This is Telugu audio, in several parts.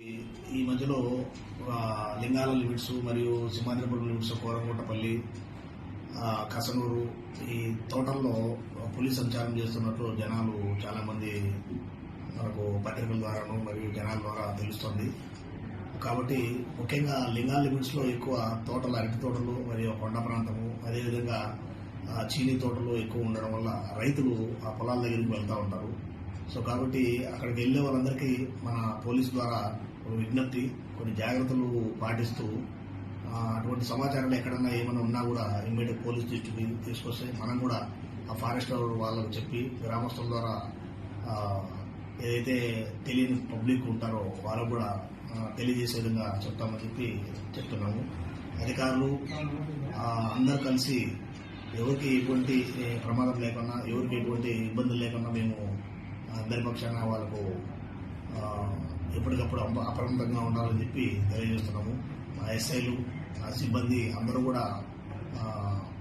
ఈ- మధ్యలో లింగాల లిమిట్స్ మరియు సింహాద్రిపురం లిమిట్స్ కోరంకోటపల్లి కసనూరు ఈ తోటల్లో పులి సంచారం చేస్తున్నట్లు జనాలు చాలామంది మనకు పత్రికల ద్వారాను మరియు జనాల ద్వారా తెలుస్తుంది. కాబట్టి ముఖ్యంగా లింగాల లిమిట్స్లో ఎక్కువ తోటలు అరటి తోటలు మరియు కొండ ప్రాంతము అదేవిధంగా ఆ, చీనీ తోటలు ఎక్కువ ఉండడం వల్ల రైతులు ఆ పొలాల దగ్గరికి వెళ్తూ ఉంటారు. సో కాబట్టి అక్కడికి వెళ్ళే వాళ్ళందరికీ మన పోలీస్ ద్వారా ఒక విజ్ఞప్తి కొన్ని జాగ్రత్తలు పాటిస్తూ అటువంటి సమాచారాలు ఎక్కడన్నా ఏమైనా ఉన్నా కూడా ఇమ్మీడియట్ పోలీస్ దృష్టికి తీసుకొస్తే మనం కూడా ఆ ఫారెస్ట్ వాళ్ళకు చెప్పి గ్రామస్తుల ద్వారా ఏదైతే తెలియని పబ్లిక్ ఉంటారో వాళ్ళకు కూడా తెలియజేసే విధంగా చెప్తామని చెప్పి చెప్తున్నాము. అధికారులు అందరు కలిసి ఎవరికి ఎటువంటి ప్రమాదం లేకుండా ఎవరికి ఎటువంటి ఇబ్బందులు లేకుండా మేము అందరి పక్షాన వాళ్ళకు ఎప్పటికప్పుడు అప్రమత్తంగా ఉండాలని చెప్పి తెలియజేస్తున్నాము. మా ఎస్ఐలు ఆ సిబ్బంది అందరూ కూడా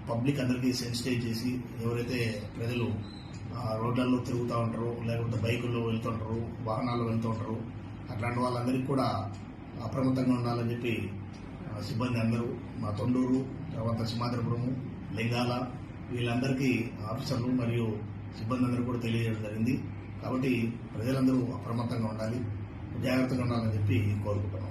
పబ్లిక్ అందరికీ సెన్సిటైజ్ చేసి ఎవరైతే ప్రజలు రోడ్లలో తిరుగుతూ ఉంటారు లేకపోతే బైకుల్లో వెళ్తుంటారు వాహనాల్లో వెళ్తూ ఉంటారు అట్లాంటి వాళ్ళందరికీ కూడా అప్రమత్తంగా ఉండాలని చెప్పి సిబ్బంది అందరూ మా తొండూరు తర్వాత సింహాద్రపురము లింగాల వీళ్ళందరికీ ఆఫీసర్లు మరియు సిబ్బంది అందరూ కూడా తెలియజేయడం జరిగింది. కాబట్టి ప్రజలందరూ అప్రమత్తంగా ఉండాలి జాగ్రత్తగా ఉండాలని చెప్పి కోరుకుంటున్నాం.